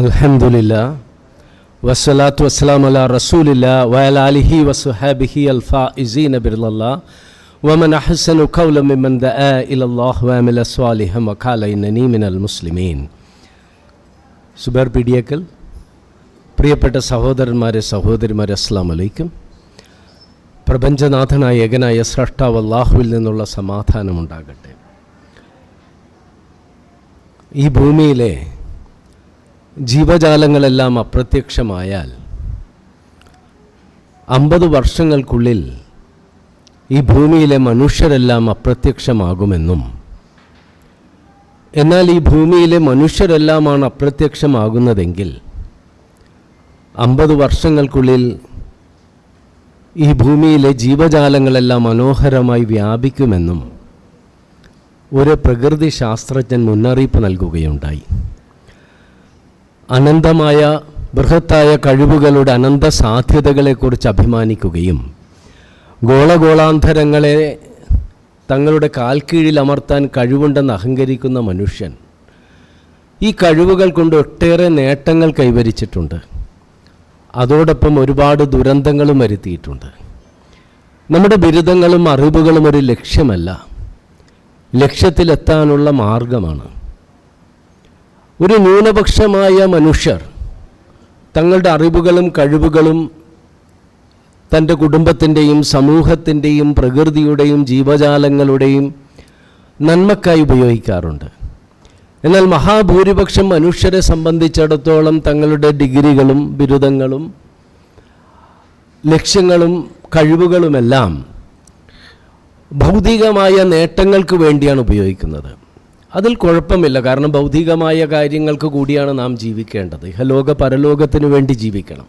അൽഹംദുലില്ല വസ്സലാത്തു വസ്സലാം അല റസൂലില്ല വയൽ അലിഹി വസുഹാബിഹി അൽഫാ ഇസീ ബിർലല്ല വമൻ അഹ്സനു ഖൗല മിമ്മൻ ദആ ഇലല്ലാഹ് വഅമില സ്വാലിഹൻ വഖാല ഇന്നനി മിനൽ മുസ്ലിമീൻ. സുബർ പിടിയേക്കൽ പ്രിയപ്പെട്ട സഹോദരന്മാരെ സഹോദരിമാരെ അസ്സാം അലൈക്കും പ്രപഞ്ചനാഥനായ ഏകനായ സ്രഷ്ടാവ് അള്ളാഹുവിൽ നിന്നുള്ള സമാധാനമുണ്ടാകട്ടെ. ഈ ഭൂമിയിലെ ജീവജാലങ്ങളെല്ലാം അപ്രത്യക്ഷമായാൽ അമ്പത് വർഷങ്ങൾക്കുള്ളിൽ ഈ ഭൂമിയിലെ മനുഷ്യരെല്ലാം അപ്രത്യക്ഷമാകുമെന്നും എന്നാൽ ഈ ഭൂമിയിലെ മനുഷ്യരെല്ലാമാണ് അപ്രത്യക്ഷമാകുന്നതെങ്കിൽ അമ്പത് വർഷങ്ങൾക്കുള്ളിൽ ഈ ഭൂമിയിലെ ജീവജാലങ്ങളെല്ലാം മനോഹരമായി വ്യാപിക്കുമെന്നും ഒരു പ്രകൃതി ശാസ്ത്രജ്ഞൻ മുന്നറിയിപ്പ് നൽകുകയുണ്ടായി. അനന്തമായ ബൃഹത്തായ കഴിവുകളുടെ അനന്ത സാധ്യതകളെക്കുറിച്ച് അഭിമാനിക്കുകയും ഗോളഗോളാന്തരങ്ങളെ തങ്ങളുടെ കാൽക്കീഴിൽ അമർത്താൻ കഴിവുണ്ടെന്ന് അഹങ്കരിക്കുന്ന മനുഷ്യൻ ഈ കഴിവുകൾ കൊണ്ട് ഒട്ടേറെ നേട്ടങ്ങൾ കൈവരിച്ചിട്ടുണ്ട്. അതോടൊപ്പം ഒരുപാട് ദുരന്തങ്ങളും വരുത്തിയിട്ടുണ്ട്. നമ്മുടെ ബിരുദങ്ങളും അറിവുകളും ഒരു ലക്ഷ്യമല്ല. ലക്ഷ്യത്തിലെത്താനുള്ള മാർഗമാണ്. ഒരു ന്യൂനപക്ഷമായ മനുഷ്യർ തങ്ങളുടെ അറിവുകളും കഴിവുകളും തന്റെ കുടുംബത്തിന്റെയും സമൂഹത്തിന്റെയും പ്രകൃതിയുടെയും ജീവജാലങ്ങളുടെയും നന്മക്കായി ഉപയോഗിക്കാറുണ്ട്. എന്നാൽ മഹാഭൂരിപക്ഷം മനുഷ്യരെ സംബന്ധിച്ചിടത്തോളം തങ്ങളുടെ ഡിഗ്രികളും ബിരുദങ്ങളും ലക്ഷ്യങ്ങളും കഴിവുകളുമെല്ലാം ഭൗതികമായ നേട്ടങ്ങൾക്ക് വേണ്ടിയാണ് ഉപയോഗിക്കുന്നത്. അതിൽ കുഴപ്പമില്ല. കാരണം ഭൗതികമായ കാര്യങ്ങൾക്ക് കൂടിയാണ് നാം ജീവിക്കേണ്ടത്. ഇഹലോക പരലോകത്തിന് വേണ്ടി ജീവിക്കണം.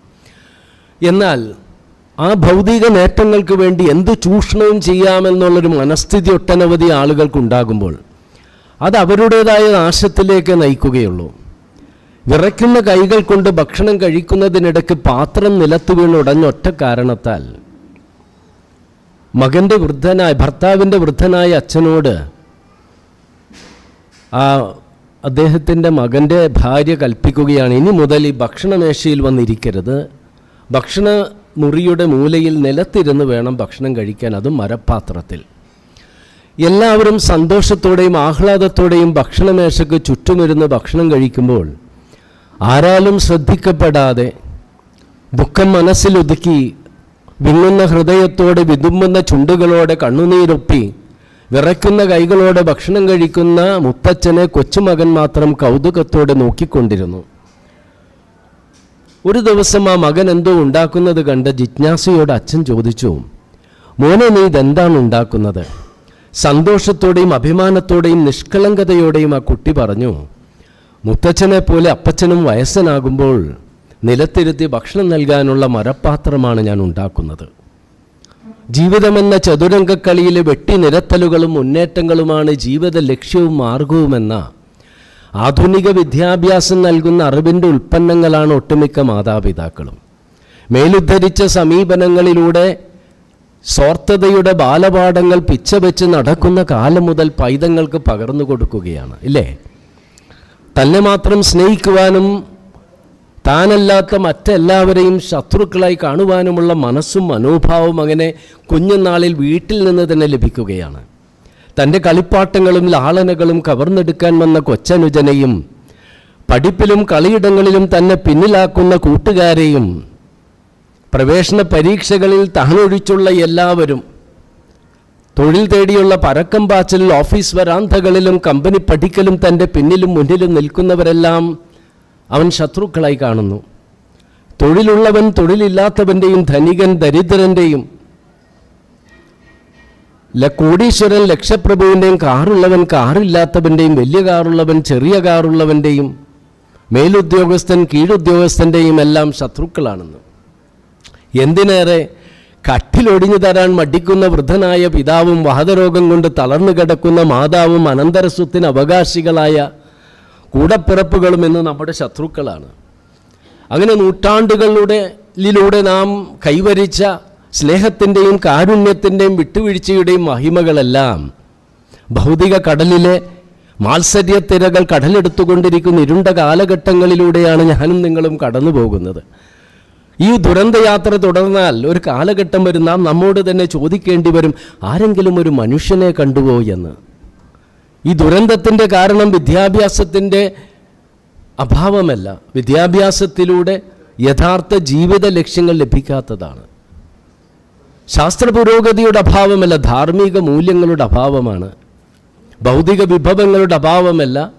എന്നാൽ ആ ഭൗതിക നേട്ടങ്ങൾക്ക് വേണ്ടി എന്ത് ചൂഷണവും ചെയ്യാമെന്നുള്ളൊരു മനസ്ഥിതി ഒട്ടനവധി ആളുകൾക്കുണ്ടാകുമ്പോൾ അത് അവരുടേതായ നാശത്തിലേക്ക് നയിക്കുകയുള്ളൂ. വിറയ്ക്കുന്ന കൈകൾ കൊണ്ട് ഭക്ഷണം കഴിക്കുന്നതിനിടയ്ക്ക് പാത്രം നിലത്ത് വീണ് ഉടഞ്ഞൊറ്റ കാരണത്താൽ മകന്റെ വൃദ്ധനായ ഭർത്താവിന്റെ വൃദ്ധനായ അച്ഛനോട് ആ അദ്ദേഹത്തിന്റെ മകന്റെ ഭാര്യ കൽപ്പിക്കുകയാണ്. ഇനി മുതൽ ഈ ഭക്ഷണമേശയിൽ വന്നിരിക്കരുത്. ഭക്ഷണ മുറിയുടെ മൂലയിൽ നിലത്തിരുന്ന് വേണം ഭക്ഷണം കഴിക്കാൻ. അതും മരപ്പാത്രത്തിൽ. എല്ലാവരും സന്തോഷത്തോടെയും ആഹ്ലാദത്തോടെയും ഭക്ഷണമേശയ്ക്ക് ചുറ്റുമിരുന്ന് ഭക്ഷണം കഴിക്കുമ്പോൾ ആരാലും ശ്രദ്ധിക്കപ്പെടാതെ ദുഃഖം മനസ്സിലൊതുക്കി വിങ്ങുന്ന ഹൃദയത്തോടെ വിതുമ്പുന്ന ചുണ്ടുകളോടെ കണ്ണുനീരൊപ്പി വിറയ്ക്കുന്ന കൈകളോടെ ഭക്ഷണം കഴിക്കുന്ന മുത്തച്ഛനെ കൊച്ചുമകൻ മാത്രം കൗതുകത്തോടെ നോക്കിക്കൊണ്ടിരുന്നു. ഒരു ദിവസം ആ മകൻ എന്തോ ഉണ്ടാക്കുന്നത് കണ്ട് ജിജ്ഞാസയോട് അച്ഛൻ ചോദിച്ചു മോനെ നീ ഇതെന്താണ് ഉണ്ടാക്കുന്നത്? സന്തോഷത്തോടെയും അഭിമാനത്തോടെയും നിഷ്കളങ്കതയോടെയും ആ കുട്ടി പറഞ്ഞു മുത്തച്ഛനെ പോലെ അപ്പച്ചനും വയസ്സനാകുമ്പോൾ നിലത്തിരുത്തി ഭക്ഷണം നൽകാനുള്ള മരപ്പാത്രമാണ് ഞാൻ ഉണ്ടാക്കുന്നത്. ജീവിതമെന്ന ചതുരംഗക്കളിയിലെ വെട്ടിനിരത്തലുകളും മുന്നേറ്റങ്ങളുമാണ് ജീവിത ലക്ഷ്യവും മാർഗവുമെന്ന ആധുനിക വിദ്യാഭ്യാസം നൽകുന്ന അറിവിന്റെ ഉൽപ്പന്നങ്ങളാണ് ഒട്ടുമിക്ക മാതാപിതാക്കളും. മേലുദ്ധരിച്ച സമീപനങ്ങളിലൂടെ സ്വാർത്ഥതയുടെ ബാലപാഠങ്ങൾ പിച്ചവെച്ച് നടക്കുന്ന കാലം മുതൽ പൈതങ്ങൾക്ക് പകർന്നു കൊടുക്കുകയാണ് ഇല്ലേ? തന്നെ മാത്രം സ്നേഹിക്കുവാനും താനല്ലാത്ത മറ്റെല്ലാവരെയും ശത്രുക്കളായി കാണുവാനുമുള്ള മനസ്സും മനോഭാവവും അങ്ങനെ കുഞ്ഞുനാളിൽ വീട്ടിൽ നിന്ന് തന്നെ ലഭിക്കുകയാണ്. തന്റെ കളിപ്പാട്ടങ്ങളും ലാളനകളും കവർന്നെടുക്കാൻ വന്ന കൊച്ചനുജനെയും പഠിപ്പിലും കളിയിടങ്ങളിലും തന്നെ പിന്നിലാക്കുന്ന കൂട്ടുകാരെയും പ്രവേശന പരീക്ഷകളിൽ താനൊഴിച്ചുള്ള എല്ലാവരും തൊഴിൽ തേടിയുള്ള പരക്കം പാച്ചലിൽ ഓഫീസ് വരാന്തകളിലും കമ്പനി പഠിക്കലും തന്റെ പിന്നിലും മുന്നിലും നിൽക്കുന്നവരെല്ലാം അവൻ ശത്രുക്കളായി കാണുന്നു. തൊഴിലുള്ളവൻ തൊഴിലില്ലാത്തവന്റെയും ധനികൻ ദരിദ്രന്റെയും കോടീശ്വരൻ ലക്ഷപ്രഭുവിന്റെയും കാറുള്ളവൻ കാറില്ലാത്തവന്റെയും വലിയ കാറുള്ളവൻ ചെറിയ കാറുള്ളവന്റെയും മേലുദ്യോഗസ്ഥൻ കീഴുദ്യോഗസ്ഥന്റെയും എല്ലാം ശത്രുക്കളാണെന്ന്. എന്തിനേറെ കട്ടിലൊടിഞ്ഞു തരാൻ മടിക്കുന്ന വൃദ്ധനായ പിതാവും വാതരോഗം കൊണ്ട് തളർന്നു കിടക്കുന്ന മാതാവും അനന്തരസ്വത്തിന് അവകാശികളായ കൂടപ്പിറപ്പുകളും എന്ന് നമ്മുടെ ശത്രുക്കളാണ്. അങ്ങനെ നൂറ്റാണ്ടുകളിലൂടെ നാം കൈവരിച്ച സ്നേഹത്തിന്റെയും കാരുണ്യത്തിന്റെയും വിട്ടുവീഴ്ചയുടെയും മഹിമകളെല്ലാം ഭൗതിക കടലിലെ മാത്സര്യത്തിരകൾ കടലെടുത്തുകൊണ്ടിരിക്കുന്ന ഇരുണ്ട കാലഘട്ടങ്ങളിലൂടെയാണ് ഞാനും നിങ്ങളും കടന്നു പോകുന്നത് ഈ ദുരന്തയാത്ര തുടർന്നാൽ ഒരു കാലഘട്ടം വരും നാം നമ്മോട് തന്നെ ചോദിക്കേണ്ടി വരും ആരെങ്കിലും ഒരു മനുഷ്യനെ കണ്ടുവോ എന്ന്. ഈ ദുരന്തത്തിന്റെ കാരണം വിദ്യാഭ്യാസത്തിന്റെ അഭാവമല്ല. വിദ്യാഭ്യാസത്തിലൂടെ യഥാർത്ഥ ജീവിത ലക്ഷ്യങ്ങൾ ലഭിക്കാത്തതാണ്. ശാസ്ത്ര പുരോഗതിയുടെ അഭാവമല്ല ധാർമ്മിക മൂല്യങ്ങളുടെ അഭാവമാണ്. ഭൗതിക വിഭവങ്ങളുടെ അഭാവമല്ല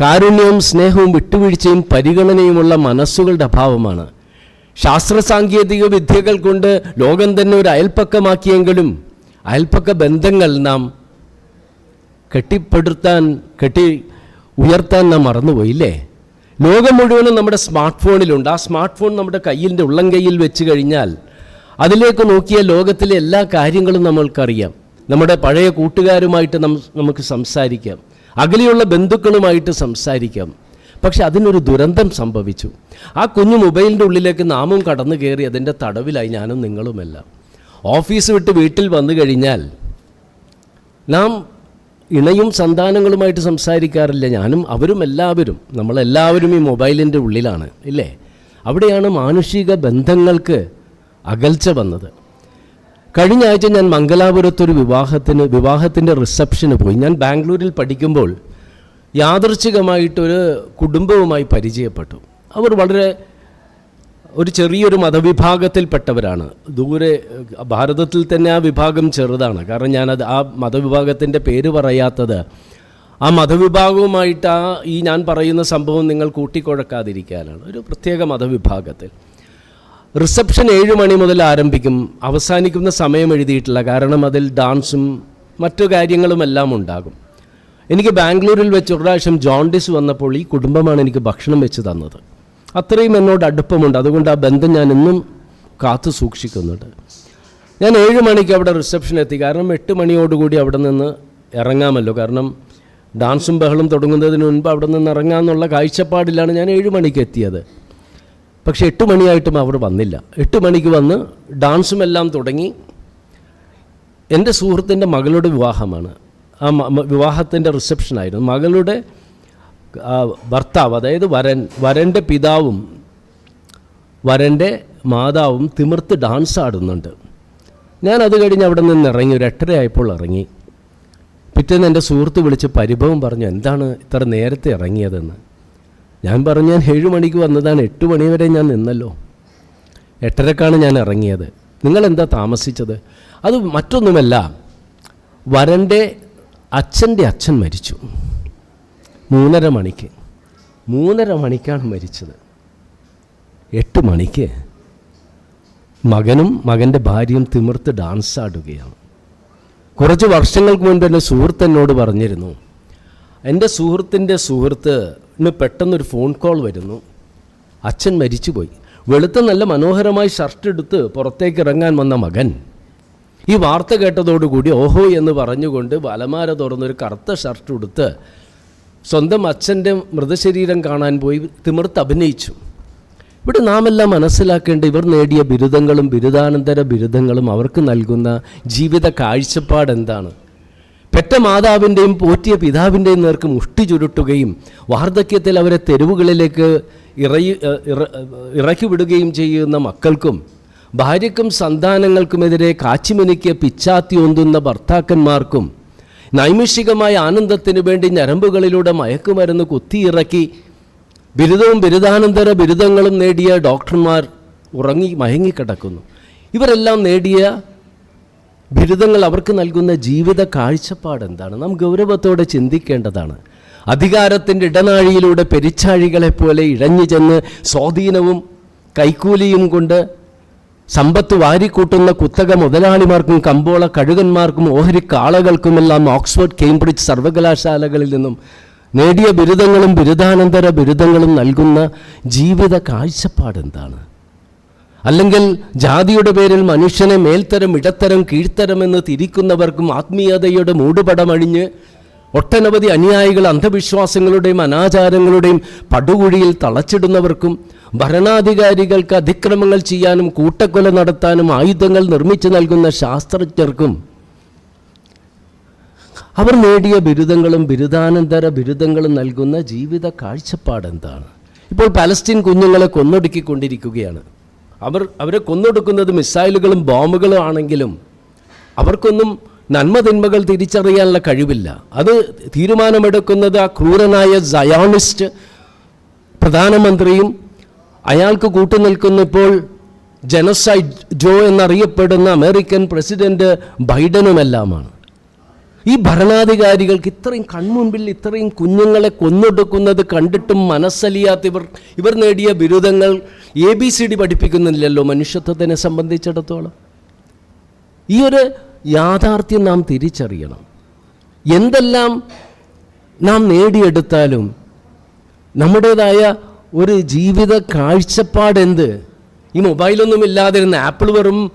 കാരുണ്യവും സ്നേഹവും വിട്ടുവീഴ്ചയും പരിഗണനയുമുള്ള മനസ്സുകളുടെ അഭാവമാണ്. ശാസ്ത്ര സാങ്കേതിക വിദ്യകൾ കൊണ്ട് ലോകം തന്നെ ഒരു അയൽപ്പക്കമാക്കിയെങ്കിലും അയൽപ്പക്ക ബന്ധങ്ങൾ നാം കെട്ടിപ്പടുത്താൻ കെട്ടി ഉയർത്താൻ നാം മറന്നുപോയില്ലേ? ലോകം മുഴുവനും നമ്മുടെ സ്മാർട്ട് ഫോണിലുണ്ട് ആ സ്മാർട്ട് ഫോൺ നമ്മുടെ കയ്യിന്റെ ഉള്ളം കയ്യിൽ വെച്ച് കഴിഞ്ഞാൽ അതിലേക്ക് നോക്കിയ ലോകത്തിലെ എല്ലാ കാര്യങ്ങളും നമ്മൾക്കറിയാം. നമ്മുടെ പഴയ കൂട്ടുകാരുമായിട്ട് നമുക്ക് സംസാരിക്കാം. അകലെയുള്ള ബന്ധുക്കളുമായിട്ട് സംസാരിക്കാം. പക്ഷെ അതിനൊരു ദുരന്തം സംഭവിച്ചു. ആ കുഞ്ഞു മൊബൈലിന്റെ ഉള്ളിലേക്ക് നാമും കടന്നു കയറി അതിന്റെ തടവിലായി ഞാനും നിങ്ങളുമെല്ലാം. ഓഫീസ് വിട്ട് വീട്ടിൽ വന്നു കഴിഞ്ഞാൽ നാം ഇണയും സന്താനങ്ങളുമായിട്ട് സംസാരിക്കാറില്ല. ഞാനും അവരും എല്ലാവരും നമ്മളെല്ലാവരും ഈ മൊബൈലിന്റെ ഉള്ളിലാണ് ഇല്ലേ? അവിടെയാണ് മാനുഷിക ബന്ധങ്ങൾക്ക് അകൽച്ച വന്നത്. കഴിഞ്ഞ ആഴ്ച ഞാൻ മംഗലാപുരത്തൊരു വിവാഹത്തിന് വിവാഹത്തിന്റെ റിസപ്ഷന് പോയി. ഞാൻ ബാംഗ്ലൂരിൽ പഠിക്കുമ്പോൾ യാദർച്ഛികമായിട്ടൊരു കുടുംബവുമായി പരിചയപ്പെട്ടു. അവർ വളരെ ഒരു ചെറിയൊരു മതവിഭാഗത്തിൽപ്പെട്ടവരാണ്. ദൂരെ ഭാരതത്തിൽ തന്നെ ആ വിഭാഗം ചെറുതാണ്. കാരണം ഞാനത് ആ മതവിഭാഗത്തിന്റെ പേര് പറയാത്തത് ആ മതവിഭാഗവുമായിട്ട് ആ ഈ ഞാൻ പറയുന്ന സംഭവം നിങ്ങൾ കൂട്ടിക്കുഴക്കാതിരിക്കാനാണ്. ഒരു പ്രത്യേക മതവിഭാഗത്തിൽ. റിസപ്ഷൻ ഏഴ് മണി മുതൽ ആരംഭിക്കും. അവസാനിക്കുന്ന സമയം എഴുതിയിട്ടില്ല. കാരണം അതിൽ ഡാൻസും മറ്റു കാര്യങ്ങളുമെല്ലാം ഉണ്ടാകും. എനിക്ക് ബാംഗ്ലൂരിൽ വെച്ച് ഒരു പ്രാവശ്യം ജോണ്ടിസ് വന്നപ്പോൾ ഈ കുടുംബമാണ് എനിക്ക് ഭക്ഷണം വെച്ച് തന്നത്. അത്രയും എന്നോട് അടുപ്പമുണ്ട്. അതുകൊണ്ട് ആ ബന്ധം ഞാൻ ഇന്നും കാത്തു സൂക്ഷിക്കുന്നുണ്ട്. ഞാൻ ഏഴ് മണിക്ക് അവിടെ റിസപ്ഷൻ എത്തി. കാരണം എട്ട് മണിയോടുകൂടി അവിടെ നിന്ന് ഇറങ്ങാമല്ലോ. കാരണം ഡാൻസും ബഹളും തുടങ്ങുന്നതിന് മുൻപ് അവിടെ നിന്ന് ഇറങ്ങാമെന്നുള്ള കാഴ്ചപ്പാടിലാണ് ഞാൻ ഏഴ് മണിക്ക് എത്തിയത്. പക്ഷേ എട്ട് മണിയായിട്ടും അവർ വന്നില്ല. എട്ട് മണിക്ക് വന്ന് ഡാൻസും എല്ലാം തുടങ്ങി. എന്റെ സുഹൃത്തിന്റെ മകളുടെ വിവാഹമാണ്. ആ വിവാഹത്തിന്റെ റിസപ്ഷനായിരുന്നു മകളുടെ ഭർത്താവ് അതായത് വരൻ വരന്റെ പിതാവും വരന്റെ മാതാവും തിമിർത്ത് ഡാൻസ് ആടുന്നുണ്ട്. ഞാൻ അത് കഴിഞ്ഞ് അവിടെ നിന്ന് ഇറങ്ങി ഒരു എട്ടരയായപ്പോൾ ഇറങ്ങി. പിറ്റേന്ന് എന്റെ സുഹൃത്ത് വിളിച്ച് പരിഭവം പറഞ്ഞു എന്താണ് ഇത്ര നേരത്തെ ഇറങ്ങിയതെന്ന്? ഞാൻ പറഞ്ഞു ഞാൻ ഏഴ് മണിക്ക് വന്നതാണ് എട്ട് മണി വരെ ഞാൻ നിന്നല്ലോ. എട്ടരക്കാണ് ഞാൻ ഇറങ്ങിയത്. നിങ്ങളെന്താ താമസിച്ചത്? അത് മറ്റൊന്നുമല്ല വരന്റെ അച്ഛന്റെ അച്ഛൻ മരിച്ചു. മൂന്നര മണിക്ക്. മൂന്നര മണിക്കാണ് മരിച്ചത്. എട്ട് മണിക്ക് മകനും മകന്റെ ഭാര്യയും തിമിർത്ത് ഡാൻസ് ആടുകയാണ്. കുറച്ച് വർഷങ്ങൾക്ക് മുൻപ് എന്റെ സുഹൃത്ത് എന്നോട് പറഞ്ഞിരുന്നു എന്റെ സുഹൃത്തിന്റെ സുഹൃത്തിന് പെട്ടെന്നൊരു ഫോൺ കോൾ വരുന്നു. അച്ഛൻ മരിച്ചുപോയി. വെളുത്ത നല്ല മനോഹരമായി ഷർട്ട് എടുത്ത് പുറത്തേക്ക് ഇറങ്ങാൻ വന്ന മകൻ. ഈ വാർത്ത കേട്ടതോടുകൂടി ഓഹോ എന്ന് പറഞ്ഞുകൊണ്ട് വലമാര തുറന്നൊരു കറുത്ത ഷർട്ട് ഉടുത്ത് സ്വന്തം അച്ഛന്റെ മൃതശരീരം കാണാൻ പോയി തിമിർത്ത് അഭിനയിച്ചു. ഇവിടെ നാമെല്ലാം മനസ്സിലാക്കേണ്ട ഇവർ നേടിയ ബിരുദങ്ങളും ബിരുദാനന്തര ബിരുദങ്ങളും അവർക്ക് നൽകുന്ന ജീവിത കാഴ്ചപ്പാട് എന്താണ്? പെറ്റ മാതാവിന്റെയും പോറ്റിയ പിതാവിന്റെയും നേർക്ക് മുഷ്ടി ചുരുട്ടുകയും വാർദ്ധക്യത്തിൽ അവരെ തെരുവുകളിലേക്ക് ഇറയി ഇറക്കി വിടുകയും ചെയ്യുന്ന മക്കൾക്കും ഭാര്യക്കും സന്താനങ്ങൾക്കുമെതിരെ കാച്ചിമിനിക്ക് പിച്ചാത്തി ഒന്തുന്ന ഭർത്താക്കന്മാർക്കും നൈമിഷികമായ ആനന്ദത്തിന് വേണ്ടി ഞരമ്പുകളിലൂടെ മയക്കുമരുന്ന് കുത്തിയിറക്കി ബിരുദവും ബിരുദാനന്തര ബിരുദങ്ങളും നേടിയ ഡോക്ടർമാർ ഉറങ്ങി മയങ്ങിക്കിടക്കുന്നു. ഇവരെല്ലാം നേടിയ ബിരുദങ്ങൾ അവർക്ക് നൽകുന്ന ജീവിത കാഴ്ചപ്പാട് എന്താണ്? നാം ഗൗരവത്തോടെ ചിന്തിക്കേണ്ടതാണ്. അധികാരത്തിന്റെ ഇടനാഴിയിലൂടെ പെരിച്ചാഴികളെപ്പോലെ ഇഴഞ്ഞു ചെന്ന് സ്വാധീനവും കൈക്കൂലിയും കൊണ്ട് സമ്പത്ത് വാരിക്കൂട്ടുന്ന കുത്തക മുതലാളിമാർക്കും കമ്പോള കഴുകന്മാർക്കും ഓഹരി കാളകൾക്കുമെല്ലാം ഓക്സ്ഫോർഡ് കേംബ്രിഡ്ജ് സർവകലാശാലകളിൽ നിന്നും നേടിയ ബിരുദങ്ങളും ബിരുദാനന്തര ബിരുദങ്ങളും നൽകുന്ന ജീവിത കാഴ്ചപ്പാട് എന്താണ്? അല്ലെങ്കിൽ ജാതിയുടെ പേരിൽ മനുഷ്യനെ മേൽത്തരം ഇടത്തരം കീഴ്ത്തരം എന്ന് തിരിക്കുന്നവർക്കും ആത്മീയതയുടെ മൂടുപടമണിഞ്ഞ് ഒട്ടനവധി അനുയായികൾ അന്ധവിശ്വാസങ്ങളുടെയും അനാചാരങ്ങളുടെയും പടുകുഴിയിൽ തളച്ചിടുന്നവർക്കും ഭരണാധികാരികൾക്ക് അതിക്രമങ്ങൾ ചെയ്യാനും കൂട്ടക്കൊല നടത്താനും ആയുധങ്ങൾ നിർമ്മിച്ചു നൽകുന്ന ശാസ്ത്രജ്ഞർക്കും അവർ നേടിയ ബിരുദങ്ങളും ബിരുദാനന്തര ബിരുദങ്ങളും നൽകുന്ന ജീവിത കാഴ്ചപ്പാട് എന്താണ്? ഇപ്പോൾ പലസ്തീൻ കുഞ്ഞുങ്ങളെ കൊന്നൊടുക്കിക്കൊണ്ടിരിക്കുകയാണ്. അവർ അവരെ കൊന്നൊടുക്കുന്നത് മിസൈലുകളും ബോംബുകളും ആണെങ്കിലും അവർക്കൊന്നും നന്മ തിന്മകൾ തിരിച്ചറിയാനുള്ള കഴിവില്ല. അത് തീരുമാനമെടുക്കുന്നത് ആ ക്രൂരനായ സയോണിസ്റ്റ് പ്രധാനമന്ത്രിയും അയാൾക്ക് കൂട്ടുനിൽക്കുന്ന ഇപ്പോൾ ജനസൈഡ് ജോ എന്നറിയപ്പെടുന്ന അമേരിക്കൻ പ്രസിഡന്റ് ബൈഡനുമെല്ലാമാണ്. ഈ ഭരണാധികാരികൾക്ക് ഇത്രയും കൺമുമ്പിൽ ഇത്രയും കുഞ്ഞുങ്ങളെ കൊന്നൊടുക്കുന്നത് കണ്ടിട്ടും മനസ്സലിയാത്ത ഇവർ ഇവർ നേടിയ ബിരുദങ്ങൾ എ ബി സി ഡി പഠിപ്പിക്കുന്നില്ലല്ലോ മനുഷ്യത്വത്തിനെ സംബന്ധിച്ചിടത്തോളം. ഈ ഒരു യാഥാർത്ഥ്യം നാം തിരിച്ചറിയണം. എന്തെല്ലാം നാം നേടിയെടുത്താലും നമ്മുടേതായ ഒരു ജീവിത കാഴ്ചപ്പാടെന്ത് ഈ മൊബൈലൊന്നും ഇല്ലാതിരുന്ന ആപ്പിൾ വെറും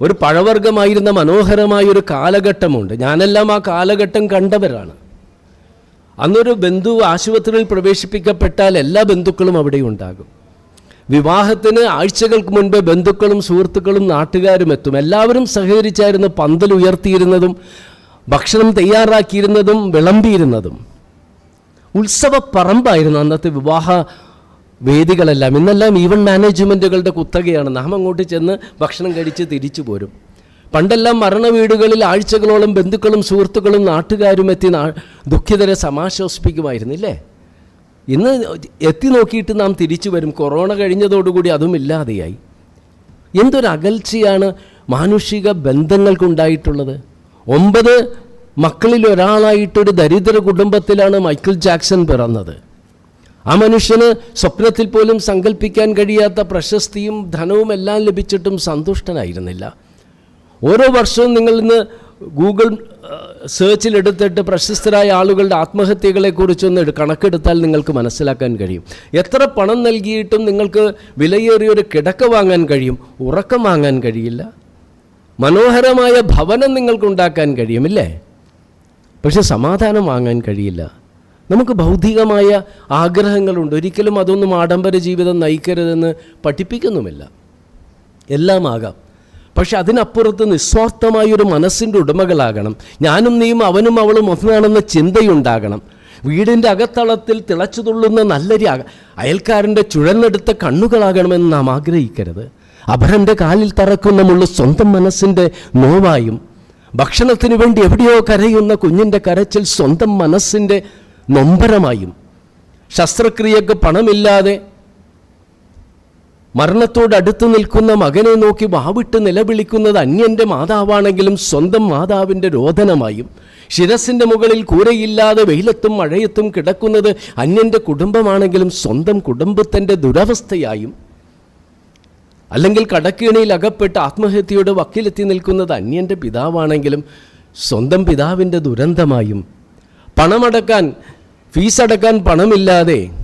ഒരു പഴവർഗമായിരുന്ന മനോഹരമായ ഒരു കാലഘട്ടമുണ്ട്. ഞാനെല്ലാം ആ കാലഘട്ടം കണ്ടവരാണ്. അന്നൊരു ബന്ധു ആശുപത്രിയിൽ പ്രവേശിപ്പിക്കപ്പെട്ടാൽ എല്ലാ ബന്ധുക്കളും അവിടെ ഉണ്ടാകും വിവാഹത്തിന് ആഴ്ചകൾക്ക് മുൻപ് ബന്ധുക്കളും സുഹൃത്തുക്കളും നാട്ടുകാരും എത്തും. എല്ലാവരും സഹകരിച്ചായിരുന്നു പന്തൽ ഉയർത്തിയിരുന്നതും ഭക്ഷണം തയ്യാറാക്കിയിരുന്നതും വിളമ്പിയിരുന്നതും. ഉത്സവ പറമ്പായിരുന്നു അന്നത്തെ വിവാഹ വേദികളെല്ലാം. ഇന്നെല്ലാം ഈവൻ മാനേജ്മെന്റുകളുടെ കുത്തകയാണ്. നാം അങ്ങോട്ട് ചെന്ന് ഭക്ഷണം കഴിച്ച് തിരിച്ചു പോരും. പണ്ടെല്ലാം മരണ വീടുകളിൽ ആഴ്ചകളോളം ബന്ധുക്കളും സുഹൃത്തുക്കളും നാട്ടുകാരും എത്തി ദുഃഖിതരെ സമാശ്വസിപ്പിക്കുമായിരുന്നില്ലേ? ഇന്ന് എത്തി നോക്കിയിട്ട് നാം തിരിച്ചു വരും. കൊറോണ കഴിഞ്ഞതോടുകൂടി അതും ഇല്ലാതെയായി. എന്തൊരു അകൽച്ചയാണ് മാനുഷിക ബന്ധങ്ങൾക്കുണ്ടായിട്ടുള്ളത്. ഒമ്പത് മക്കളിൽ ഒരാളായിട്ടൊരു ദരിദ്ര കുടുംബത്തിലാണ് മൈക്കിൾ ജാക്സൺ പിറന്നത്. ആ മനുഷ്യന് സ്വപ്നത്തിൽ പോലും സങ്കല്പിക്കാൻ കഴിയാത്ത പ്രശസ്തിയും ധനവും എല്ലാം ലഭിച്ചിട്ടും സന്തുഷ്ടനായിരുന്നില്ല. ഓരോ വർഷവും നിങ്ങൾ ഇന്ന് ഗൂഗിൾ സെർച്ചിലെടുത്തിട്ട് പ്രശസ്തരായ ആളുകളുടെ ആത്മഹത്യകളെക്കുറിച്ചൊന്ന് കണക്കെടുത്താൽ നിങ്ങൾക്ക് മനസ്സിലാക്കാൻ കഴിയും. എത്ര പണം നൽകിയിട്ടും നിങ്ങൾക്ക് വിലയേറിയൊരു കിടക്ക വാങ്ങാൻ കഴിയും ഉറക്കം വാങ്ങാൻ കഴിയില്ല. മനോഹരമായ ഭവനം നിങ്ങൾക്കുണ്ടാക്കാൻ കഴിയുമില്ലേ? പക്ഷെ സമാധാനം വാങ്ങാൻ കഴിയില്ല. നമുക്ക് ഭൗതികമായ ആഗ്രഹങ്ങളുണ്ട്. ഒരിക്കലും അതൊന്നും ആഡംബര ജീവിതം നയിക്കരുതെന്ന് പഠിപ്പിക്കുന്നുമില്ല. എല്ലാം ആകാം പക്ഷെ അതിനപ്പുറത്ത് നിസ്വാർത്ഥമായ ഒരു മനസ്സിന്റെ ഉടമകളാകണം. ഞാനും നീയും അവനും അവളും ഒന്നാണെന്ന ചിന്തയുണ്ടാകണം. വീടിന്റെ അകത്തളത്തിൽ തിളച്ചു തുള്ളുന്ന നല്ലൊരു അയൽക്കാരന്റെ ചുഴന്നെടുത്ത കണ്ണുകളാകണമെന്ന് നാം ആഗ്രഹിക്കരുത്. അപരന്റെ കാലിൽ തറക്കുന്ന മുള്ള സ്വന്തം മനസ്സിന്റെ നോവായും ഭക്ഷണത്തിന് വേണ്ടി എവിടെയോ കരയുന്ന കുഞ്ഞിന്റെ കരച്ചിൽ സ്വന്തം മനസ്സിന്റെ നൊമ്പരമായും ശസ്ത്രക്രിയക്ക് പണമില്ലാതെ മരണത്തോട് അടുത്ത് നിൽക്കുന്ന മകനെ നോക്കി വാവിട്ട് നിലവിളിക്കുന്നത് അന്യന്റെ മാതാവാണെങ്കിലും സ്വന്തം മാതാവിന്റെ രോദനമായും. ശിരസിന്റെ മുകളിൽ കൂരയില്ലാതെ വെയിലത്തും മഴയത്തും കിടക്കുന്നത് അന്യന്റെ കുടുംബമാണെങ്കിലും സ്വന്തം കുടുംബത്തിന്റെ ദുരവസ്ഥയായും. അല്ലെങ്കിൽ കടക്കീണിയിൽ അകപ്പെട്ട് ആത്മഹത്യയുടെ വക്കിലെത്തി നിൽക്കുന്നത് അന്യന്റെ പിതാവാണെങ്കിലും സ്വന്തം പിതാവിന്റെ ദുരന്തമായും. പണമടക്കാൻ ഫീസടക്കാൻ പണമില്ലാതെ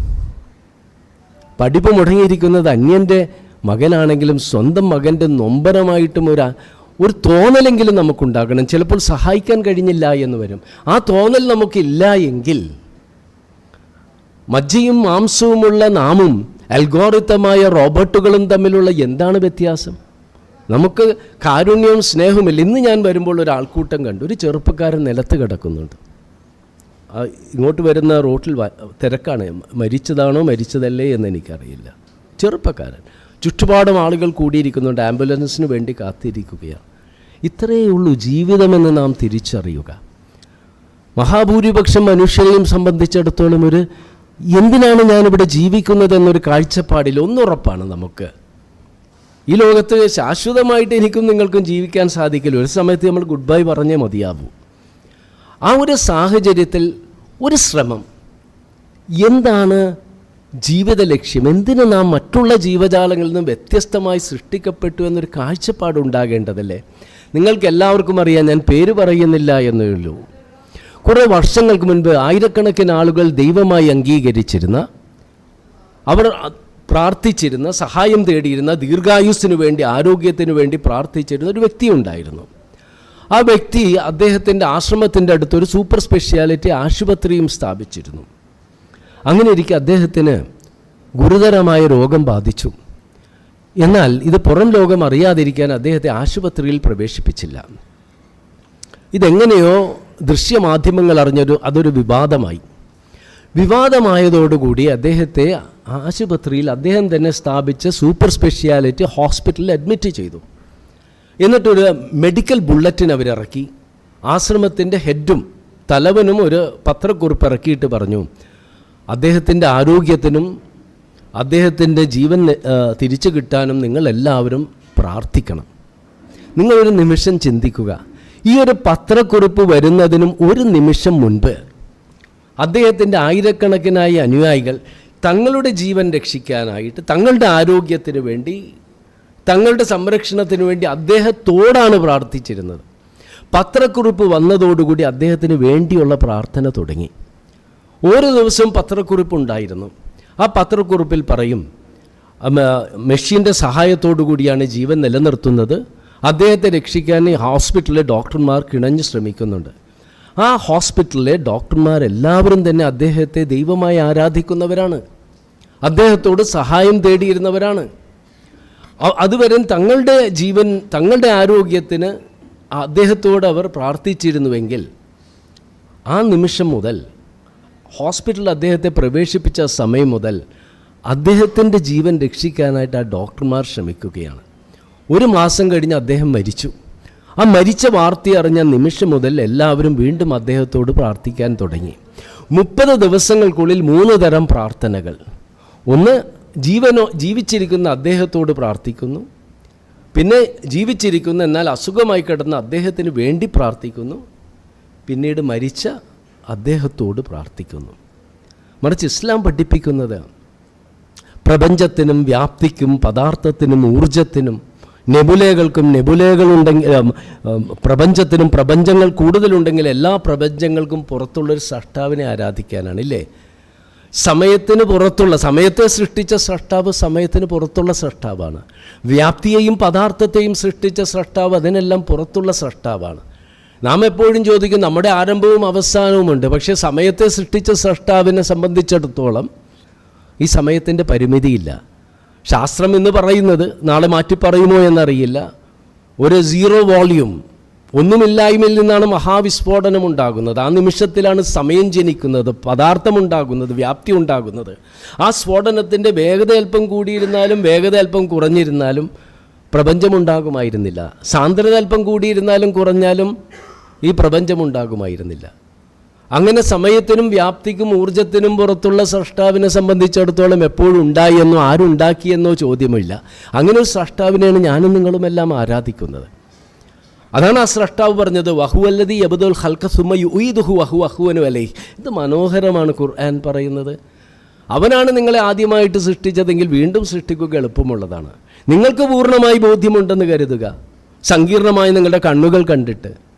പഠിപ്പ് മുടങ്ങിയിരിക്കുന്നത് അന്യന്റെ മകനാണെങ്കിലും സ്വന്തം മകന്റെ നൊമ്പരമായിട്ടും ഒരു ഒരു തോന്നലെങ്കിലും നമുക്കുണ്ടാകണം. ചിലപ്പോൾ സഹായിക്കാൻ കഴിഞ്ഞില്ല എന്ന് വരും. ആ തോന്നൽ നമുക്കില്ല എങ്കിൽ മജ്ജയും മാംസവുമുള്ള നാമും അൽഗോറിത്തമായ റോബോട്ടുകളും തമ്മിലുള്ള എന്താണ് വ്യത്യാസം? നമുക്ക് കാരുണ്യവും സ്നേഹവുമില്ല. ഇന്ന് ഞാൻ വരുമ്പോൾ ഒരു ആൾക്കൂട്ടം കണ്ടു. ഒരു ചെറുപ്പക്കാരൻ നിലത്ത് കിടക്കുന്നുണ്ട്. ഇങ്ങോട്ട് വരുന്ന റോട്ടിൽ തിരക്കാണ്. മരിച്ചതാണോ മരിച്ചതല്ലേ എന്ന് എനിക്കറിയില്ല. ചെറുപ്പക്കാരൻ. ചുറ്റുപാടും ആളുകൾ കൂടിയിരിക്കുന്നുണ്ട്. ആംബുലൻസിന് വേണ്ടി കാത്തിരിക്കുകയാണ്. ഇത്രയേ ഉള്ളൂ ജീവിതമെന്ന് നാം തിരിച്ചറിയുക. മഹാഭൂരിപക്ഷം മനുഷ്യരെയും സംബന്ധിച്ചിടത്തോളം ഒരു എന്തിനാണ് ഞാനിവിടെ ജീവിക്കുന്നത് എന്നൊരു കാഴ്ചപ്പാടിൽ ഒന്നുറപ്പാണ് നമുക്ക്. ഈ ലോകത്ത് ശാശ്വതമായിട്ട് എനിക്കും നിങ്ങൾക്കും ജീവിക്കാൻ സാധിക്കില്ല. ഒരു സമയത്ത് നമ്മൾ ഗുഡ് ബൈ പറഞ്ഞേ മതിയാവൂ. ആ ഒരു സാഹചര്യത്തിൽ ഒരു ശ്രമം. എന്താണ് ജീവിത ലക്ഷ്യം? എന്തിനു നാം മറ്റുള്ള ജീവജാലങ്ങളിൽ നിന്നും വ്യത്യസ്തമായി സൃഷ്ടിക്കപ്പെട്ടു എന്നൊരു കാഴ്ചപ്പാട് ഉണ്ടാകേണ്ടതല്ലേ? നിങ്ങൾക്ക് എല്ലാവർക്കും അറിയാം ഞാൻ പേര് പറയുന്നില്ല എന്നേ ഉള്ളൂ. കുറേ വർഷങ്ങൾക്ക് മുൻപ് ആയിരക്കണക്കിന് ആളുകൾ ദൈവമായി അംഗീകരിച്ചിരുന്ന അവർ പ്രാർത്ഥിച്ചിരുന്ന സഹായം തേടിയിരുന്ന ദീർഘായുസ്സിനു വേണ്ടി ആരോഗ്യത്തിനു വേണ്ടി പ്രാർത്ഥിച്ചിരുന്ന ഒരു വ്യക്തി ഉണ്ടായിരുന്നു ആ വ്യക്തി അദ്ദേഹത്തിന്റെ ആശ്രമത്തിന്റെ അടുത്ത് ഒരു സൂപ്പർ സ്പെഷ്യാലിറ്റി ആശുപത്രിയും സ്ഥാപിച്ചിരുന്നു. അങ്ങനെ ഇരിക്കെ അദ്ദേഹത്തിന് ഗുരുതരമായ രോഗം ബാധിച്ചു. എന്നാൽ ഇത് പുറം ലോകം അറിയാതിരിക്കാൻ അദ്ദേഹത്തെ ആശുപത്രിയിൽ പ്രവേശിപ്പിച്ചില്ല. ഇതെങ്ങനെയോ ദൃശ്യമാധ്യമങ്ങൾ അറിഞ്ഞൊരു അതൊരു വിവാദമായി. വിവാദമായതോടുകൂടി അദ്ദേഹത്തെ ആശുപത്രിയിൽ അദ്ദേഹം തന്നെ സ്ഥാപിച്ച സൂപ്പർ സ്പെഷ്യാലിറ്റി ഹോസ്പിറ്റലിൽ അഡ്മിറ്റ് ചെയ്തു. എന്നിട്ടൊരു മെഡിക്കൽ ബുള്ളറ്റിൻ അവരിറക്കി ആശ്രമത്തിന്റെ ഹെഡും തലവനും ഒരു പത്രക്കുറിപ്പ് ഇറക്കിയിട്ട് പറഞ്ഞു. അദ്ദേഹത്തിന്റെ ആരോഗ്യത്തിനും അദ്ദേഹത്തിന്റെ ജീവൻ തിരിച്ചു കിട്ടാനും നിങ്ങളെല്ലാവരും പ്രാർത്ഥിക്കണം. നിങ്ങളൊരു നിമിഷം ചിന്തിക്കുക. ഈ ഒരു പത്രക്കുറിപ്പ് വരുന്നതിനും ഒരു നിമിഷം മുൻപ് അദ്ദേഹത്തിന്റെ ആയിരക്കണക്കിനായി അനുയായികൾ തങ്ങളുടെ ജീവൻ രക്ഷിക്കാനായിട്ട് തങ്ങളുടെ ആരോഗ്യത്തിന് വേണ്ടി തങ്ങളുടെ സംരക്ഷണത്തിന് വേണ്ടി അദ്ദേഹത്തോടാണ് പ്രാർത്ഥിച്ചിരുന്നത്. പത്രക്കുറിപ്പ് വന്നതോടുകൂടി അദ്ദേഹത്തിന് വേണ്ടിയുള്ള പ്രാർത്ഥന തുടങ്ങി. ഓരോ ദിവസവും പത്രക്കുറിപ്പ് ഉണ്ടായിരുന്നു. ആ പത്രക്കുറിപ്പിൽ പറയും മെഷീന്റെ സഹായത്തോടു കൂടിയാണ് ജീവൻ നിലനിർത്തുന്നത്. അദ്ദേഹത്തെ രക്ഷിക്കാൻ ഹോസ്പിറ്റലിലെ ഡോക്ടർമാർ കിണഞ്ഞ് ശ്രമിക്കുന്നുണ്ട്. ആ ഹോസ്പിറ്റലിലെ ഡോക്ടർമാരെല്ലാവരും തന്നെ അദ്ദേഹത്തെ ദൈവമായി ആരാധിക്കുന്നവരാണ്. അദ്ദേഹത്തോട് സഹായം തേടിയിരുന്നവരാണ്. അതുവരെ തങ്ങളുടെ ജീവൻ തങ്ങളുടെ ആരോഗ്യത്തിന് അദ്ദേഹത്തോട് അവർ പ്രാർത്ഥിച്ചിരുന്നുവെങ്കിൽ ആ നിമിഷം മുതൽ ഹോസ്പിറ്റലിൽ അദ്ദേഹത്തെ പ്രവേശിപ്പിച്ച സമയം മുതൽ അദ്ദേഹത്തിന്റെ ജീവൻ രക്ഷിക്കാനായിട്ട് ആ ഡോക്ടർമാർ ശ്രമിക്കുകയാണ്. ഒരു മാസം കഴിഞ്ഞ് അദ്ദേഹം മരിച്ചു. ആ മരിച്ച വാർത്ത അറിഞ്ഞ നിമിഷം മുതൽ എല്ലാവരും വീണ്ടും അദ്ദേഹത്തോട് പ്രാർത്ഥിക്കാൻ തുടങ്ങി. മുപ്പത് ദിവസങ്ങൾക്കുള്ളിൽ മൂന്ന് തരം പ്രാർത്ഥനകൾ. ഒന്ന് ജീവനോ ജീവിച്ചിരിക്കുന്ന അദ്ദേഹത്തോട് പ്രാർത്ഥിക്കുന്നു. പിന്നെ ജീവിച്ചിരിക്കുന്ന എന്നാൽ അസുഖമായി കിടന്ന അദ്ദേഹത്തിന് വേണ്ടി പ്രാർത്ഥിക്കുന്നു. പിന്നീട് മരിച്ച അദ്ദേഹത്തോട് പ്രാർത്ഥിക്കുന്നു. മറിച്ച് ഇസ്ലാം പഠിപ്പിക്കുന്നത് പ്രപഞ്ചത്തിനും വ്യാപ്തിക്കും പദാർത്ഥത്തിനും ഊർജത്തിനും നെബുലകൾക്കും നെബുലകളുണ്ടെങ്കിൽ പ്രപഞ്ചത്തിനും പ്രപഞ്ചങ്ങൾ കൂടുതലുണ്ടെങ്കിൽ എല്ലാ പ്രപഞ്ചങ്ങൾക്കും പുറത്തുള്ളൊരു സഷ്ടാവിനെ ആരാധിക്കാനാണ് ഇല്ലേ? സമയത്തിന് പുറത്തുള്ള സമയത്തെ സൃഷ്ടിച്ച സൃഷ്ടാവ് സമയത്തിന് പുറത്തുള്ള സൃഷ്ടാവാണ് വ്യാപ്തിയെയും പദാർത്ഥത്തെയും സൃഷ്ടിച്ച സൃഷ്ടാവ് അതിനെല്ലാം പുറത്തുള്ള സൃഷ്ടാവാണ് നാം എപ്പോഴും ചോദിക്കും നമ്മുടെ ആരംഭവും അവസാനവുമുണ്ട് പക്ഷേ സമയത്തെ സൃഷ്ടിച്ച സൃഷ്ടാവിനെ സംബന്ധിച്ചിടത്തോളം ഈ സമയത്തിന്റെ പരിമിതിയില്ല. ശാസ്ത്രം എന്ന് പറയുന്നത് നാളെ മാറ്റി പറയുമോ എന്നറിയില്ല. ഒരു സീറോ വോളിയൂം ഒന്നുമില്ലായ്മയിൽ നിന്നാണ് മഹാവിസ്ഫോടനം ഉണ്ടാകുന്നത് ആ നിമിഷത്തിലാണ് സമയം ജനിക്കുന്നത് പദാർത്ഥമുണ്ടാകുന്നത് വ്യാപ്തി ഉണ്ടാകുന്നത് ആ സ്ഫോടനത്തിന്റെ വേഗത അല്പം കൂടിയിരുന്നാലും വേഗത അല്പം കുറഞ്ഞിരുന്നാലും പ്രപഞ്ചമുണ്ടാകുമായിരുന്നില്ല. സാന്ദ്രത അല്പം കൂടിയിരുന്നാലും കുറഞ്ഞാലും ഈ പ്രപഞ്ചമുണ്ടാകുമായിരുന്നില്ല. അങ്ങനെ സമയത്തിനും വ്യാപ്തിക്കും ഊർജത്തിനും പുറത്തുള്ള സൃഷ്ടാവിനെ സംബന്ധിച്ചിടത്തോളം എപ്പോഴും ഉണ്ടായി എന്നോ ആരുണ്ടാക്കിയെന്നോ ചോദ്യമില്ല. അങ്ങനെ ഒരു സൃഷ്ടാവിനെയാണ് ഞാനും നിങ്ങളുമെല്ലാം ആരാധിക്കുന്നത്. അതാണ് ആ സ്രഷ്ടാവ് പറഞ്ഞത് വഹുവല്ലതി യബുദുൽ ഹൽക്ക സുമ യുദുഹു വഹു വഹുവനു അലൈ ഇത് മനോഹരമാണ് ഖുർആൻ പറയുന്നത്. അവനാണ് നിങ്ങളെ ആദ്യമായിട്ട് സൃഷ്ടിച്ചതെങ്കിൽ വീണ്ടും സൃഷ്ടിക്കുക എളുപ്പമുള്ളതാണ്. നിങ്ങൾക്ക് പൂർണമായി ബോധ്യമുണ്ടെന്ന് കരുതുക. സങ്കീർണമായി നിങ്ങളുടെ കണ്ണുകൾ കണ്ടിട്ട്.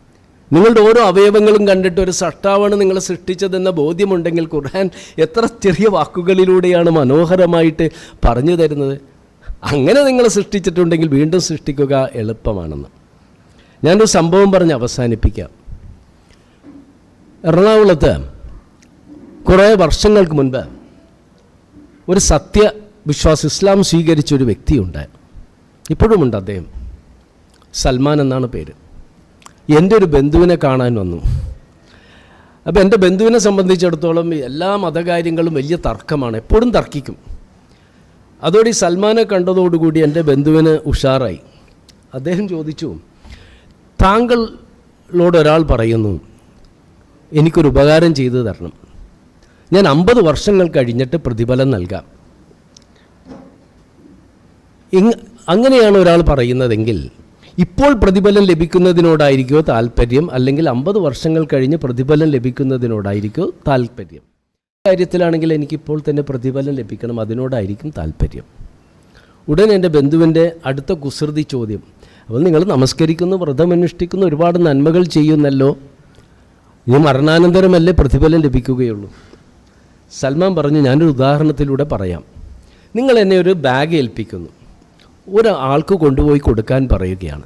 നിങ്ങളുടെ ഓരോ അവയവങ്ങളും കണ്ടിട്ട് ഒരു സൃഷ്ടാവാണ് നിങ്ങൾ സൃഷ്ടിച്ചതെന്ന ബോധ്യമുണ്ടെങ്കിൽ ഖുർആൻ എത്ര ചെറിയ വാക്കുകളിലൂടെയാണ് മനോഹരമായിട്ട് പറഞ്ഞു തരുന്നത്. അങ്ങനെ നിങ്ങൾ സൃഷ്ടിച്ചിട്ടുണ്ടെങ്കിൽ വീണ്ടും സൃഷ്ടിക്കുക എളുപ്പമാണെന്ന്. ഞാനൊരു സംഭവം പറഞ്ഞ് അവസാനിപ്പിക്കാം. എറണാകുളത്ത് കുറേ വർഷങ്ങൾക്ക് മുൻപ് ഒരു സത്യവിശ്വാസി ഇസ്ലാം സ്വീകരിച്ച ഒരു വ്യക്തിയുണ്ട് ഇപ്പോഴുമുണ്ട് അദ്ദേഹം. സൽമാൻ എന്നാണ് പേര്. എന്റെ ഒരു ബന്ധുവിനെ കാണാൻ വന്നു. അപ്പോൾ എന്റെ ബന്ധുവിനെ സംബന്ധിച്ചിടത്തോളം എല്ലാ മതകാര്യങ്ങളും വലിയ തർക്കമാണ്. എപ്പോഴും തർക്കിക്കും. അതോടെ ഈ സൽമാനെ കണ്ടതോടുകൂടി എന്റെ ബന്ധുവിന് ഉഷാറായി. അദ്ദേഹം ചോദിച്ചു താങ്കളോട് ഒരാൾ പറയുന്നു എനിക്കൊരു ഉപകാരം ചെയ്തു തരണം. ഞാൻ അമ്പത് വർഷങ്ങൾ കഴിഞ്ഞിട്ട് പ്രതിഫലം നൽകാം. അങ്ങനെയാണ് ഒരാൾ പറയുന്നതെങ്കിൽ ഇപ്പോൾ പ്രതിഫലം ലഭിക്കുന്നതിനോടായിരിക്കുമോ താല്പര്യം അല്ലെങ്കിൽ അമ്പത് വർഷങ്ങൾ കഴിഞ്ഞ് പ്രതിഫലം ലഭിക്കുന്നതിനോടായിരിക്കുമോ താല്പര്യം കാര്യത്തിലാണെങ്കിൽ എനിക്കിപ്പോൾ തന്നെ പ്രതിഫലം ലഭിക്കണം അതിനോടായിരിക്കും താല്പര്യം ഉടൻ എന്റെ ബന്ധുവിന്റെ അടുത്ത കുസൃതി ചോദ്യം. അപ്പോൾ നിങ്ങൾ നമസ്കരിക്കുന്നു വ്രതമനുഷ്ഠിക്കുന്നു ഒരുപാട് നന്മകൾ ചെയ്യുന്നല്ലോ. ഇനി മരണാനന്തരമല്ലേ പ്രതിഫലം ലഭിക്കുകയുള്ളൂ? സൽമാൻ പറഞ്ഞു ഞാനൊരു ഉദാഹരണത്തിലൂടെ പറയാം. നിങ്ങൾ എന്നെ ഒരു ബാഗ് ഏൽപ്പിക്കുന്നു. ഒരാൾക്ക് കൊണ്ടുപോയി കൊടുക്കാൻ പറയുകയാണ്.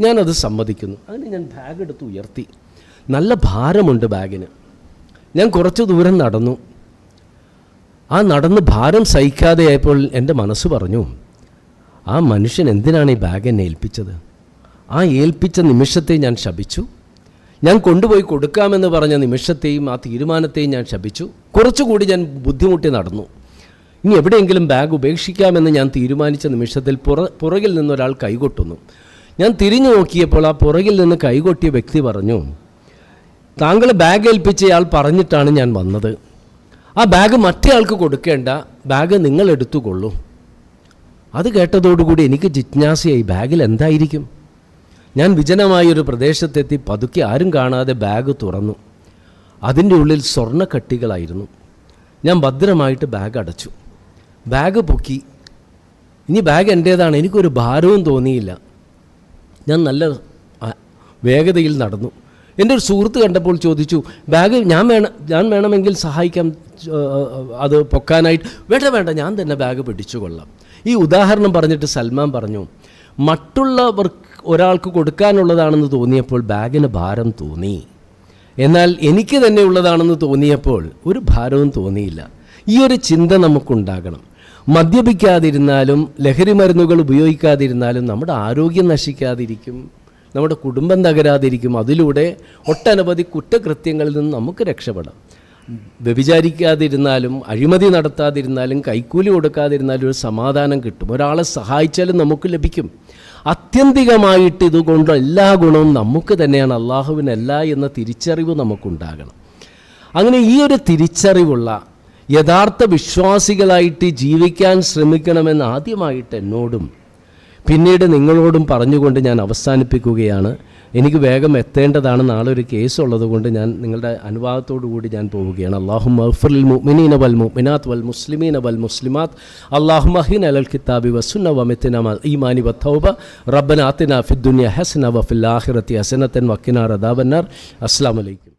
ഞാനത് സമ്മതിക്കുന്നു. അങ്ങനെ ഞാൻ ബാഗ് എടുത്ത് ഉയർത്തി. നല്ല ഭാരമുണ്ട് ബാഗിന്. ഞാൻ കുറച്ച് ദൂരം നടന്നു. ആ നടന്ന് ഭാരം സഹിക്കാതെയായപ്പോൾ എന്റെ മനസ്സ് പറഞ്ഞു ആ മനുഷ്യൻ എന്തിനാണ് ഈ ബാഗ് എന്നെ ഏൽപ്പിച്ചത്? ആ ഏൽപ്പിച്ച നിമിഷത്തെ ഞാൻ ശപിച്ചു. ഞാൻ കൊണ്ടുപോയി കൊടുക്കാമെന്ന് പറഞ്ഞ നിമിഷത്തെയും ആ തീരുമാനത്തെയും ഞാൻ ശപിച്ചു. കുറച്ചുകൂടി ഞാൻ ബുദ്ധിമുട്ടി നടന്നു. ഇനി എവിടെയെങ്കിലും ബാഗ് ഉപേക്ഷിക്കാമെന്ന് ഞാൻ തീരുമാനിച്ച നിമിഷത്തിൽ പുറ പുറകിൽ നിന്നൊരാൾ കൈകൊട്ടുന്നു. ഞാൻ തിരിഞ്ഞു നോക്കിയപ്പോൾ ആ പുറകിൽ നിന്ന് കൈകൊട്ടിയ വ്യക്തി പറഞ്ഞു താങ്കൾ ബാഗ് ഏൽപ്പിച്ചയാൾ പറഞ്ഞിട്ടാണ് ഞാൻ വന്നത്. ആ ബാഗ് മറ്റേ ആൾക്ക് കൊടുക്കേണ്ട. ബാഗ് നിങ്ങൾ എടുത്തുകൊള്ളൂ. അത് കേട്ടതോടുകൂടി എനിക്ക് ജിജ്ഞാസയായി ബാഗിൽ എന്തായിരിക്കും? ഞാൻ വിജനമായൊരു പ്രദേശത്തെത്തി പതുക്കെ ആരും കാണാതെ ബാഗ് തുറന്നു. അതിന്റെ ഉള്ളിൽ സ്വർണക്കട്ടികളായിരുന്നു. ഞാൻ ഭദ്രമായിട്ട് ബാഗ് അടച്ചു. ബാഗ് പൊക്കി. ഇനി ബാഗ് എന്റേതാണ് എനിക്കൊരു ഭാരവും തോന്നിയില്ല. ഞാൻ നല്ല വേഗതയിൽ നടന്നു. എന്റെ ഒരു സുഹൃത്ത് കണ്ടപ്പോൾ ചോദിച്ചു ബാഗ് ഞാൻ വേണം ഞാൻ വേണമെങ്കിൽ സഹായിക്കാം അത് പൊക്കാനായിട്ട്. വേണ്ട വേണ്ട ഞാൻ തന്നെ ബാഗ് പിടിച്ചുകൊള്ളാം ഈ ഉദാഹരണം പറഞ്ഞിട്ട് സൽമാൻ പറഞ്ഞു മറ്റുള്ളവർക്ക് ഒരാൾക്ക് കൊടുക്കാനുള്ളതാണെന്ന് തോന്നിയപ്പോൾ ബാഗിന് ഭാരം തോന്നി. എന്നാൽ എനിക്ക് തന്നെ ഉള്ളതാണെന്ന് തോന്നിയപ്പോൾ ഒരു ഭാരവും തോന്നിയില്ല. ഈ ഒരു ചിന്ത നമുക്കുണ്ടാകണം. മദ്യപിക്കാതിരുന്നാലും ലഹരി മരുന്നുകൾ ഉപയോഗിക്കാതിരുന്നാലും നമ്മുടെ ആരോഗ്യം നശിക്കാതിരിക്കും. നമ്മുടെ കുടുംബം തകരാതിരിക്കും. അതിലൂടെ ഒട്ടനവധി കുറ്റകൃത്യങ്ങളിൽ നിന്ന് നമുക്ക് രക്ഷപ്പെടാം. വ്യഭിചാരിക്കാതിരുന്നാലും അഴിമതി നടത്താതിരുന്നാലും കൈക്കൂലി കൊടുക്കാതിരുന്നാലും ഒരു സമാധാനം കിട്ടും. ഒരാളെ സഹായിച്ചാലും നമുക്ക് ലഭിക്കും. അത്യന്തികമായിട്ട് ഇതുകൊണ്ട് എല്ലാ ഗുണവും നമുക്ക് തന്നെയാണ്. അള്ളാഹുവിനല്ല എന്ന തിരിച്ചറിവ് നമുക്കുണ്ടാകണം. അങ്ങനെ ഈ ഒരു തിരിച്ചറിവുള്ള യഥാർത്ഥ വിശ്വാസികളായിട്ട് ജീവിക്കാൻ ശ്രമിക്കണമെന്ന് ആദ്യമായിട്ട് എന്നോടും പിന്നീട് നിങ്ങളോടും പറഞ്ഞുകൊണ്ട് ഞാൻ അവസാനിപ്പിക്കുകയാണ്. എനിക്ക് വേഗം എത്തേണ്ടതാണ്. നാളെ ഒരു കേസ് ഉള്ളതുകൊണ്ട് ഞാൻ നിങ്ങളുടെ അനുവാദത്തോടു കൂടി ഞാൻ പോവുകയാണ്. അള്ളാഹു മഫുൽ മുഅ്മിനീന വൽ മുഅ്മിനാത്ത് വൽ മുസ്ലിമീന വൽ മുസ്ലിമാത്ത്. അള്ളാഹു മഹിൻ അലൽ കിതാബി വസുന്ന വമിത്തിന ഈമാനി വത്തൗബ റബ്ബന ആത്തിന ഫിദ്ദുനിയ ഹസന വഫിൽ ആഖിറത്തി ഹസനത്തൻ വക്കിനാർ അദാബന്നാർ. അസ്സാം വലൈക്കും